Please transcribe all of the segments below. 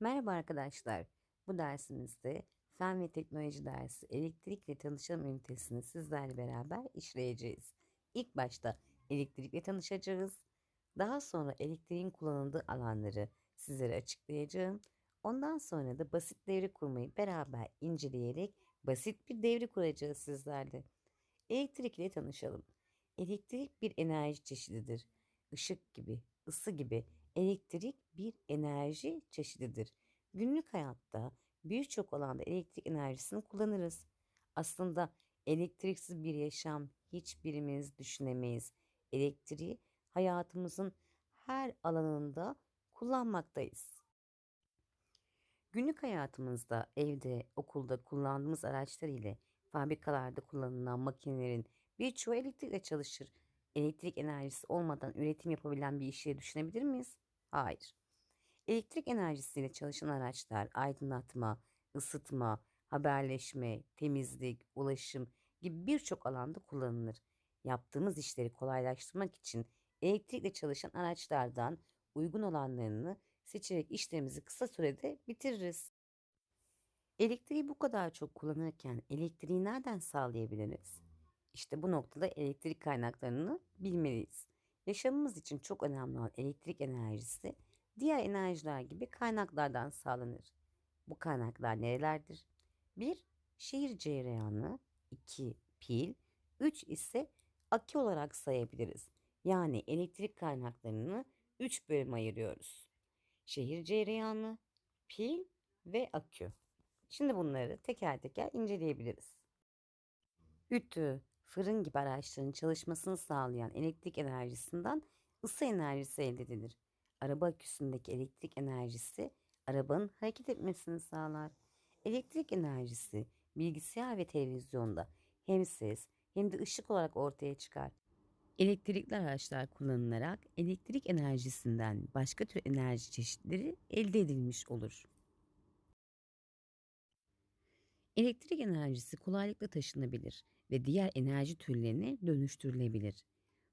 Merhaba arkadaşlar. Bu dersimizde Fen ve Teknoloji dersi elektrikle tanışalım ünitesini sizlerle beraber işleyeceğiz. İlk başta elektrikle tanışacağız. Daha sonra elektriğin kullanıldığı alanları sizlere açıklayacağım. Ondan sonra da basit devre kurmayı beraber inceleyerek basit bir devre kuracağız sizlerle. Elektrikle tanışalım. Elektrik bir enerji çeşididir. Işık gibi, ısı gibi elektrik bir enerji çeşididir. Günlük hayatta birçok alanda elektrik enerjisini kullanırız. Aslında elektriksiz bir yaşam hiçbirimiz düşünemeyiz. Elektriği hayatımızın her alanında kullanmaktayız. Günlük hayatımızda, evde, okulda kullandığımız araçlar ile fabrikalarda kullanılan makinelerin birçoğu elektrikle çalışır. Elektrik enerjisi olmadan üretim yapabilen bir işi düşünebilir miyiz? Hayır. Elektrik enerjisiyle çalışan araçlar aydınlatma, ısıtma, haberleşme, temizlik, ulaşım gibi birçok alanda kullanılır. Yaptığımız işleri kolaylaştırmak için elektrikle çalışan araçlardan uygun olanlarını seçerek işlerimizi kısa sürede bitiririz. Elektriği bu kadar çok kullanırken elektriği nereden sağlayabiliriz? İşte bu noktada elektrik kaynaklarını bilmeliyiz. Yaşamımız için çok önemli olan elektrik enerjisi diğer enerjiler gibi kaynaklardan sağlanır. Bu kaynaklar nerelerdir? 1. Şehir cereyanı 2. Pil 3 ise akü olarak sayabiliriz. Yani elektrik kaynaklarını 3 bölüme ayırıyoruz. Şehir cereyanı, pil ve akü. Şimdi bunları teker teker inceleyebiliriz. Ütü, fırın gibi araçların çalışmasını sağlayan elektrik enerjisinden ısı enerjisi elde edilir. Araba aküsündeki elektrik enerjisi arabanın hareket etmesini sağlar. Elektrik enerjisi bilgisayar ve televizyonda hem ses hem de ışık olarak ortaya çıkar. Elektrikli araçlar kullanılarak elektrik enerjisinden başka tür enerji çeşitleri elde edilmiş olur. Elektrik enerjisi kolaylıkla taşınabilir ve diğer enerji türlerine dönüştürülebilir.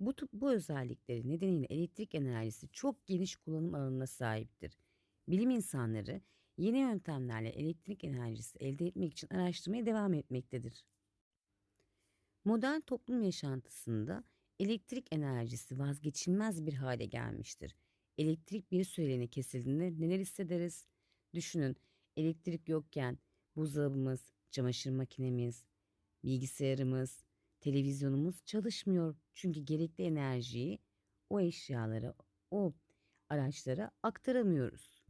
Bu, bu özellikleri nedeniyle elektrik enerjisi çok geniş kullanım alanına sahiptir. Bilim insanları yeni yöntemlerle elektrik enerjisi elde etmek için araştırmaya devam etmektedir. Modern toplum yaşantısında elektrik enerjisi vazgeçilmez bir hale gelmiştir. Elektrik bir süreliğine kesildiğinde neler hissederiz? Düşünün elektrik yokken buzdolabımız, çamaşır makinemiz, bilgisayarımız, televizyonumuz çalışmıyor. Çünkü gerekli enerjiyi o eşyalara, o araçlara aktaramıyoruz.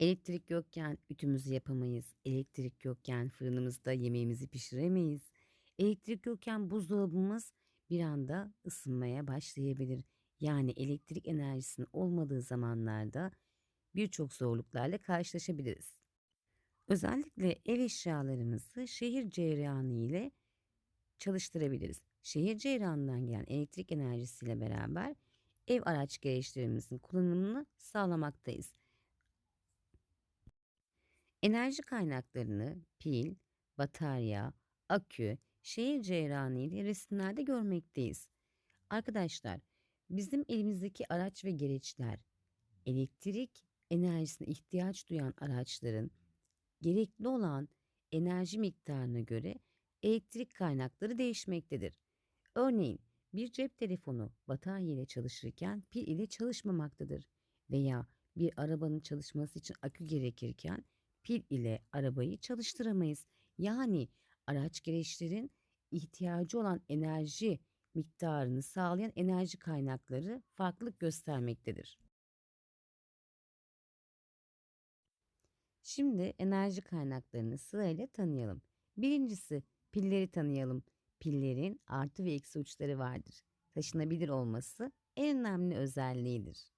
Elektrik yokken ütümüzü yapamayız. Elektrik yokken fırınımızda yemeğimizi pişiremeyiz. Elektrik yokken buzdolabımız bir anda ısınmaya başlayabilir. Yani elektrik enerjisinin olmadığı zamanlarda birçok zorluklarla karşılaşabiliriz. Özellikle ev eşyalarımızı şehir cereyanı ile çalıştırabiliriz. Şehir cereyanından gelen elektrik enerjisiyle beraber ev araç gereçlerimizin kullanımını sağlamaktayız. Enerji kaynaklarını pil, batarya, akü, şehir ceyranı ile resimlerde görmekteyiz. Arkadaşlar bizim elimizdeki araç ve gereçler elektrik enerjisine ihtiyaç duyan araçların gerekli olan enerji miktarına göre elektrik kaynakları değişmektedir. Örneğin bir cep telefonu batarya ile çalışırken pil ile çalışmamaktadır veya bir arabanın çalışması için akü gerekirken pil ile arabayı çalıştıramayız. Yani araç gereçlerin ihtiyacı olan enerji miktarını sağlayan enerji kaynakları farklılık göstermektedir. Şimdi enerji kaynaklarını sırayla tanıyalım. Birincisi pilleri tanıyalım. Pillerin artı ve eksi uçları vardır. Taşınabilir olması en önemli özelliğidir.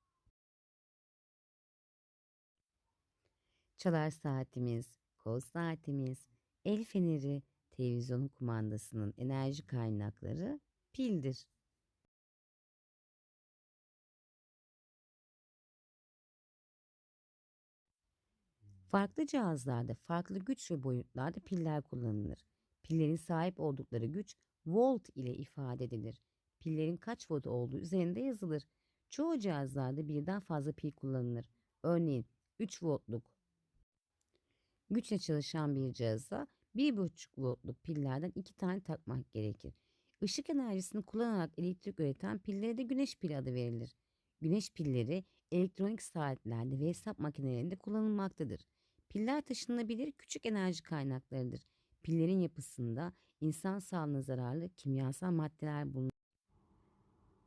Çalar saatimiz, kol saatimiz, el feneri, televizyon kumandasının enerji kaynakları pildir. Farklı cihazlarda farklı güç ve boyutlarda piller kullanılır. Pillerin sahip oldukları güç volt ile ifade edilir. Pillerin kaç volt olduğu üzerinde yazılır. Çoğu cihazlarda birden fazla pil kullanılır. Örneğin 3 voltluk güçle çalışan bir cihaza 1,5 voltluk pillerden 2 tane takmak gerekir. Işık enerjisini kullanarak elektrik üreten pillere de güneş pili adı verilir. Güneş pilleri elektronik saatlerde ve hesap makinelerinde kullanılmaktadır. Piller taşınabilir küçük enerji kaynaklarıdır. Pillerin yapısında insan sağlığına zararlı kimyasal maddeler bulunur.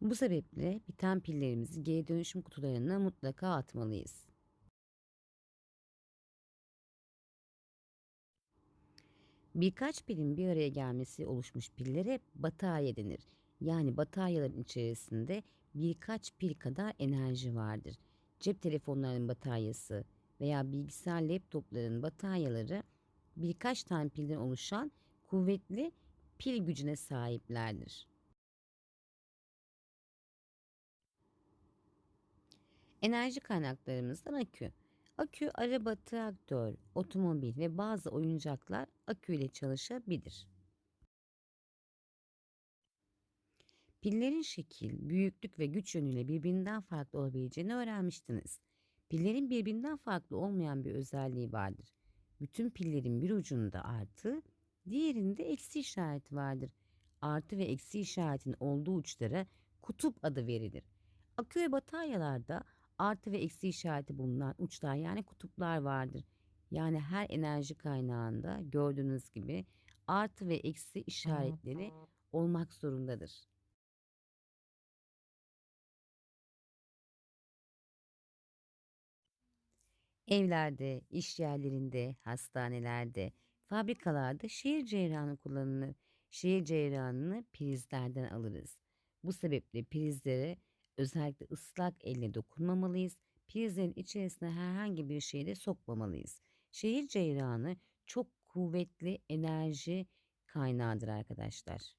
Bu sebeple biten pillerimizi geri dönüşüm kutularına mutlaka atmalıyız. Birkaç pilin bir araya gelmesi oluşmuş pillere batarya denir. Yani bataryaların içerisinde birkaç pil kadar enerji vardır. Cep telefonlarının bataryası veya bilgisayar laptopların bataryaları birkaç tane pilden oluşan kuvvetli pil gücüne sahiplerdir. Enerji kaynaklarımızdan akü. Akü araba, traktör, otomobil ve bazı oyuncaklar akü ile çalışabilir. Pillerin şekil, büyüklük ve güç yönüyle birbirinden farklı olabileceğini öğrenmiştiniz. Pillerin birbirinden farklı olmayan bir özelliği vardır. Bütün pillerin bir ucunda artı, diğerinde eksi işareti vardır. Artı ve eksi işaretin olduğu uçlara kutup adı verilir. Akü ve bataryalarda artı ve eksi işareti bulunan uçlar yani kutuplar vardır. Yani her enerji kaynağında gördüğünüz gibi artı ve eksi işaretleri olmak zorundadır. Evlerde, iş yerlerinde, hastanelerde, fabrikalarda şehir ceyranı kullanılır. Şehir ceyranını prizlerden alırız. Bu sebeple prizlere özellikle ıslak elle dokunmamalıyız. Prizlerin içerisine herhangi bir şey de sokmamalıyız. Şehir ceyranı çok kuvvetli enerji kaynağıdır arkadaşlar.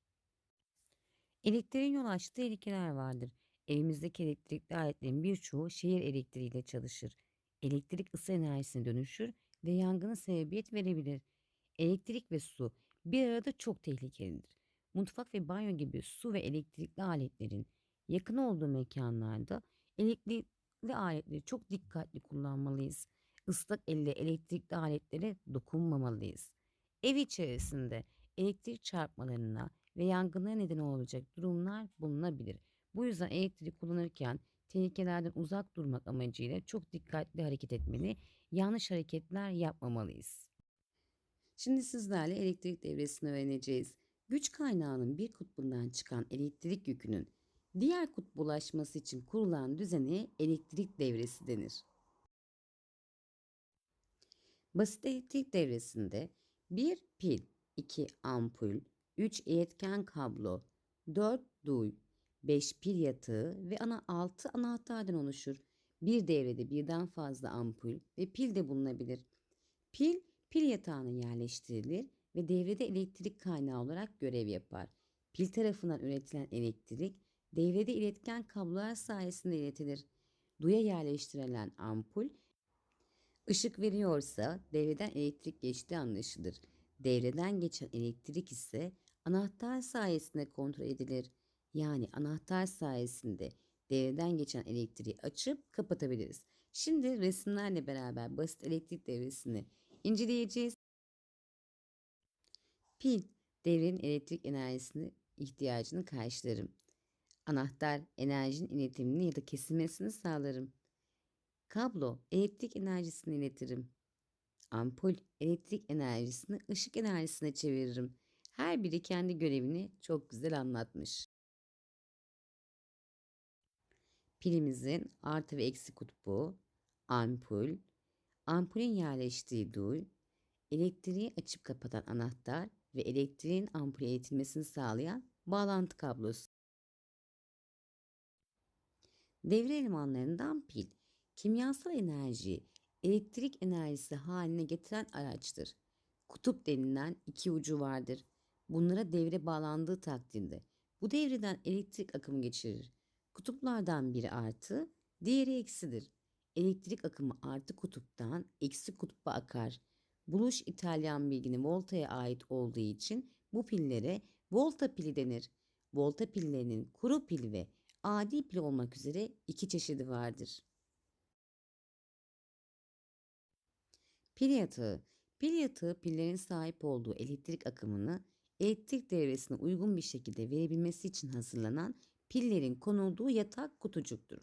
Elektriğin yol açtığı tehlikeler vardır. Evimizdeki elektrikli aletlerin birçoğu şehir elektriğiyle çalışır. Elektrik ısı enerjisine dönüşür ve yangına sebebiyet verebilir. Elektrik ve su bir arada çok tehlikelidir. Mutfak ve banyo gibi su ve elektrikli aletlerin yakın olduğu mekanlarda elektrikli aletleri çok dikkatli kullanmalıyız. Islak elle elektrikli aletlere dokunmamalıyız. Ev içerisinde elektrik çarpmalarına ve yangına neden olacak durumlar bulunabilir. Bu yüzden elektrik kullanırken tehlikelerden uzak durmak amacıyla çok dikkatli hareket etmeli, yanlış hareketler yapmamalıyız. Şimdi sizlerle elektrik devresini öğreneceğiz. Güç kaynağının bir kutbundan çıkan elektrik yükünün diğer kutba ulaşması için kurulan düzene elektrik devresi denir. Basit elektrik devresinde bir pil, 2 ampul, 3 iletken kablo, 4 duy, 5 pil yatağı ve ana 6 anahtardan oluşur. Bir devrede birden fazla ampul ve pil de bulunabilir. Pil, pil yatağına yerleştirilir ve devrede elektrik kaynağı olarak görev yapar. Pil tarafından üretilen elektrik devrede iletken kablolar sayesinde iletilir. Duya yerleştirilen ampul ışık veriyorsa devreden elektrik geçtiği anlaşılır. Devreden geçen elektrik ise anahtar sayesinde kontrol edilir. Yani anahtar sayesinde devreden geçen elektriği açıp kapatabiliriz. Şimdi resimlerle beraber basit elektrik devresini inceleyeceğiz. Pil devrenin elektrik enerjisini ihtiyacını karşılarım. Anahtar enerjinin iletimini ya da kesilmesini sağlarım. Kablo elektrik enerjisini iletirim. Ampul elektrik enerjisini ışık enerjisine çeviririm. Her biri kendi görevini çok güzel anlatmış. Pilimizin artı ve eksi kutbu, ampul, ampulün yerleştiği duy, elektriği açıp kapatan anahtar ve elektriğin ampule iletilmesini sağlayan bağlantı kablosu. Devre elemanlarından pil, kimyasal enerjiyi elektrik enerjisi haline getiren araçtır. Kutup denilen iki ucu vardır. Bunlara devre bağlandığı takdirde bu devreden elektrik akımı geçirir. Kutuplardan biri artı, diğeri eksidir. Elektrik akımı artı kutuptan eksi kutba akar. Buluş İtalyan bilgini voltaya ait olduğu için bu pillere volta pili denir. Volta pillerinin kuru pil ve adi pil olmak üzere iki çeşidi vardır. Pil yatağı. Pil yatağı pillerin sahip olduğu elektrik akımını elektrik devresine uygun bir şekilde verebilmesi için hazırlanan pillerin konulduğu yatak kutucuktur.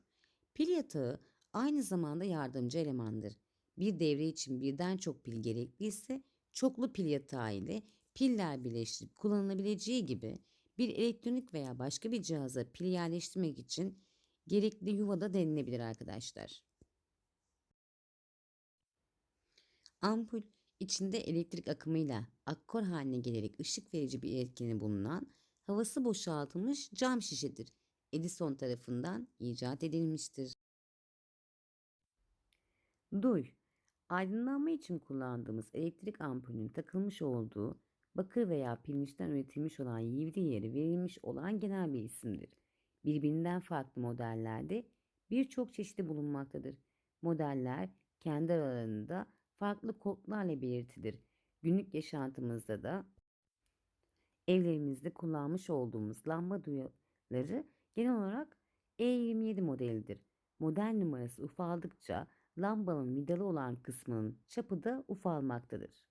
Pil yatağı aynı zamanda yardımcı elemandır. Bir devre için birden çok pil gerekliyse çoklu pil yatağı ile piller birleştirip kullanılabileceği gibi bir elektronik veya başka bir cihaza pil yerleştirmek için gerekli yuvada denilebilir arkadaşlar. Ampul içinde elektrik akımıyla akkor haline gelerek ışık verici bir etkeni bulunan havası boşaltılmış cam şişedir. Edison tarafından icat edilmiştir. Duy Aydınlanma için kullandığımız elektrik ampulünün takılmış olduğu bakır veya pirinçten üretilmiş olan yivri yeri verilmiş olan genel bir isimdir. Birbirinden farklı modellerde birçok çeşidi bulunmaktadır. Modeller kendi aralarında farklı kodlarla belirtilir. Günlük yaşantımızda da evlerimizde kullanmış olduğumuz lamba duyaları genel olarak E27 modelidir. Model numarası ufaldıkça lambanın vidalı olan kısmının çapı da ufalmaktadır.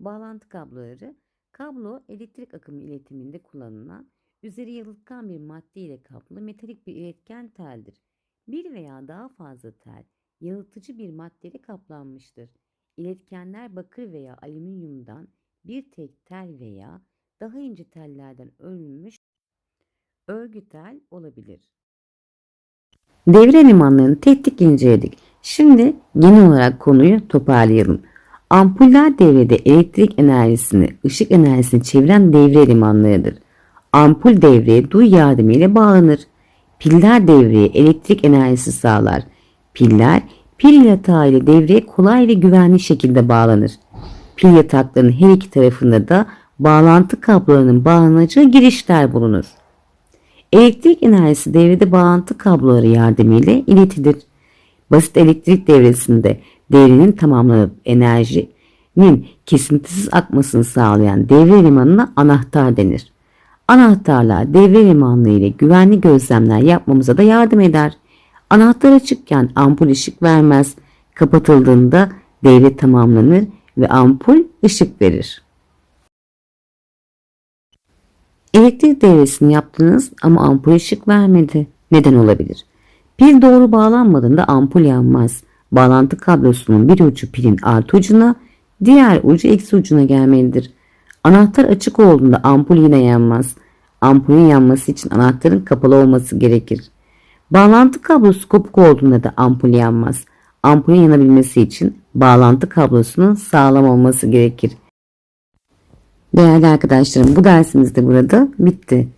Bağlantı kabloları Kablo elektrik akımı iletiminde kullanılan üzeri yalıtkan bir madde ile kaplı metalik bir iletken teldir. Bir veya daha fazla tel yalıtıcı bir maddeyle kaplanmıştır. İletkenler bakır veya alüminyumdan bir tek tel veya daha ince tellerden örülmüş örgü tel olabilir. Devre elemanlarını tek tek inceledik. Şimdi genel olarak konuyu toparlayalım. Ampuller devrede elektrik enerjisini ışık enerjisine çeviren devre elemanlarıdır. Ampul devreye duy yardımıyla bağlanır. Piller devreye elektrik enerjisi sağlar. Piller pil yatağı ile devreye kolay ve güvenli şekilde bağlanır. Pil yataklarının her iki tarafında da bağlantı kablolarının bağlanacağı girişler bulunur. Elektrik enerjisi devrede bağlantı kabloları yardımıyla iletilir. Basit elektrik devresinde devrenin tamamlanıp enerjinin kesintisiz akmasını sağlayan devre elemanına anahtar denir. Anahtarlar devre elemanlığı ile güvenli gözlemler yapmamıza da yardım eder. Anahtar açıkken ampul ışık vermez. Kapatıldığında devre tamamlanır ve ampul ışık verir. Elektrik devresini yaptınız ama ampul ışık vermedi. Neden olabilir? Pil doğru bağlanmadığında ampul yanmaz. Bağlantı kablosunun bir ucu pilin artı ucuna, diğer ucu eksi ucuna gelmelidir. Anahtar açık olduğunda ampul yine yanmaz. Ampulün yanması için anahtarın kapalı olması gerekir. Bağlantı kablosu kopuk olduğunda da ampul yanmaz. Ampulün yanabilmesi için bağlantı kablosunun sağlam olması gerekir. Değerli arkadaşlarım bu dersimiz de burada bitti.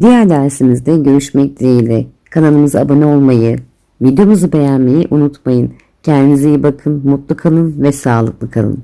Diğer dersimizde görüşmek dileğiyle. Kanalımıza abone olmayı, videomuzu beğenmeyi unutmayın. Kendinize iyi bakın, mutlu kalın ve sağlıklı kalın.